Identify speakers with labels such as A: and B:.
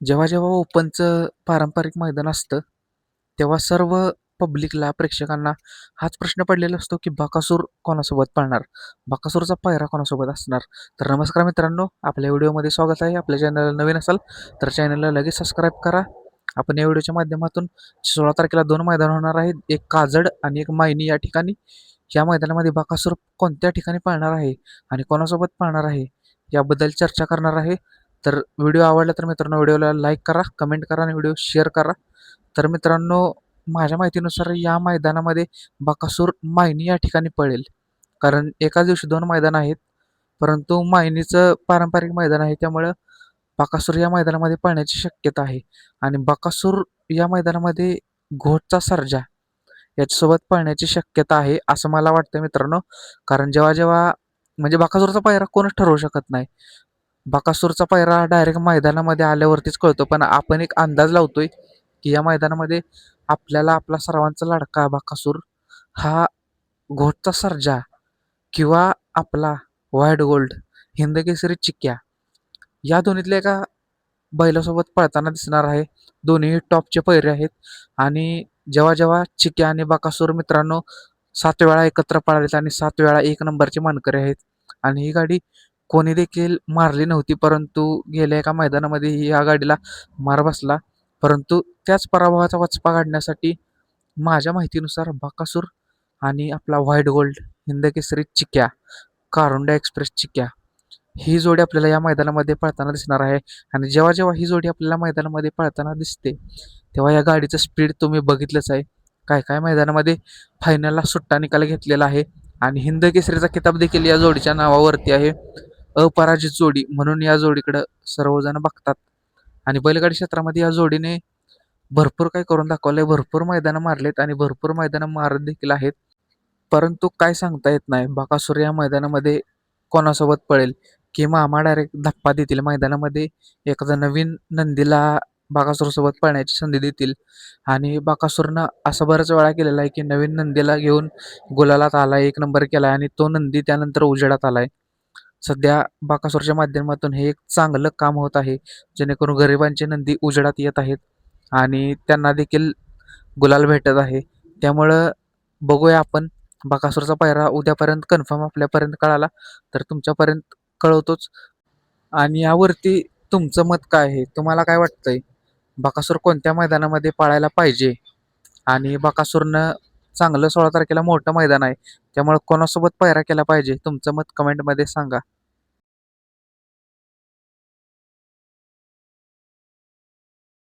A: जेव्हा जेव्हा ओपनचं पारंपरिक मैदान असतं तेव्हा सर्व पब्लिकला प्रेक्षकांना हाच प्रश्न पडलेला असतो की बाकासूर कोणासोबत पळणार? बाकासूरचा पायरा कोणासोबत असणार? तर नमस्कार मित्रांनो आपल्या व्हिडिओमध्ये स्वागत आहे. आपल्या चॅनलला नवीन असाल तर चॅनलला लगेच सबस्क्राईब करा. आपण या व्हिडिओच्या माध्यमातून सोळा तारखेला दोन मैदान होणार आहेत. एक काजड आणि एक मायनी या ठिकाणी. या मैदानामध्ये बाकासूर कोणत्या ठिकाणी पाळणार आहे आणि कोणासोबत पाळणार आहे? याबद्दल चर्चा करणार आहे. तर व्हिडिओ आवडला तर मित्रांनो व्हिडिओला लाईक करा कमेंट करा आणि व्हिडिओ शेअर करा. तर मित्रांनो माझ्या माहितीनुसार या मैदानामध्ये बकासूर मायनी या ठिकाणी पळेल. कारण एकाच दिवशी दोन मैदान आहेत परंतु मायनीचं पारंपरिक मैदान आहे त्यामुळं बकासूर या मैदानामध्ये पळण्याची शक्यता आहे. आणि बकासूर या मैदानामध्ये घोटचा सर्जा याच्यासोबत पळण्याची शक्यता आहे असं मला वाटतं मित्रांनो. कारण जेव्हा जेव्हा म्हणजे बकासूरचा पायरा कोणच ठरवू शकत नाही. बकासूरचा पायरा डायरेक्ट मैदानामध्ये आल्यावरतीच कळतो. पण आपण एक अंदाज लावतोय की या मैदानामध्ये आपल्याला आपला सर्वांचा लाडका बकासूर हा घोटचा सर्जा किंवा आपला व्हाईट गोल्ड हिंदकेसरी चिक्क्या या दोन्हीतल्या एका बैलासोबत पळताना दिसणार आहे. दोन्ही टॉपचे पैरे आहेत आणि जेव्हा जेव्हा चिक्या आणि बकासूर मित्रांनो सात वेळा एकत्र पळालेत आणि सात वेळा एक नंबरचे मानकरी आहेत आणि ही गाडी कोणी देखील मारली नव्हती परंतु गेल्या एका मैदानामध्ये ह्या या गाडीला मार बसला. परंतु त्याच पराभवाचा वचपा काढण्यासाठी माझ्या माहितीनुसार बाकासूर आणि आपला white gold Hindkesari Chikya Karunda express Chikya ही जोडी आपल्याला या मैदानामध्ये पळताना दिसणार आहे. आणि जेव्हा जेव्हा ही जोडी आपल्याला मैदानामध्ये पळताना दिसते तेव्हा या गाडीचं स्पीड तुम्ही बघितलंच आहे. काय काय मैदानामध्ये फायनलला सुट्टा निकाल घेतलेला आहे. आणि हिंद केसरीचा किताब देखील या जोडीच्या नावावरती आहे. अपराजित जोडी म्हणून या जोडीकडं सर्वजण बघतात. आणि बैलगाडी क्षेत्रामध्ये या जोडीने भरपूर काही करून दाखवलं आहे भरपूर मैदानं मारलेत आणि भरपूर मैदानं मारत देखील आहेत. परंतु काय सांगता येत नाही. बाकासूर या मैदानामध्ये कोणासोबत पळेल? की मामा डायरेक्ट धप्पा देतील? मैदानामध्ये एखादा नवीन नंदीला बाकासूरसोबत पळण्याची संधी देतील. आणि बाकासूरनं असं बऱ्याच वेळा केलेला आहे की नवीन नंदीला घेऊन गुलालात आला एक नंबर केला आहे आणि तो नंदी त्यानंतर उजेडात आला आहे सध्या बाकासूरच्या माध्यमातून हे एक चांगलं काम होत आहे जेणेकरून गरिबांचे नंदी उजेडात येत आहेत आणि त्यांना देखील गुलाल भेटत आहे. त्यामुळं बघूया आपण बाकासूरचा पायरा उद्यापर्यंत कन्फर्म आपल्यापर्यंत कळाला तर तुमच्यापर्यंत कळवतोच. आणि यावरती तुमचं मत काय आहे? तुम्हाला काय वाटतंय? बाकासूर कोणत्या मैदानामध्ये पाळायला पाहिजे? आणि बाकासूरनं चांगलं सोळा तारखेला मोठं मैदान आहे. त्यामुळे कोणासोबत पायरा केला पाहिजे तुमचं मत कमेंटमध्ये सांगा.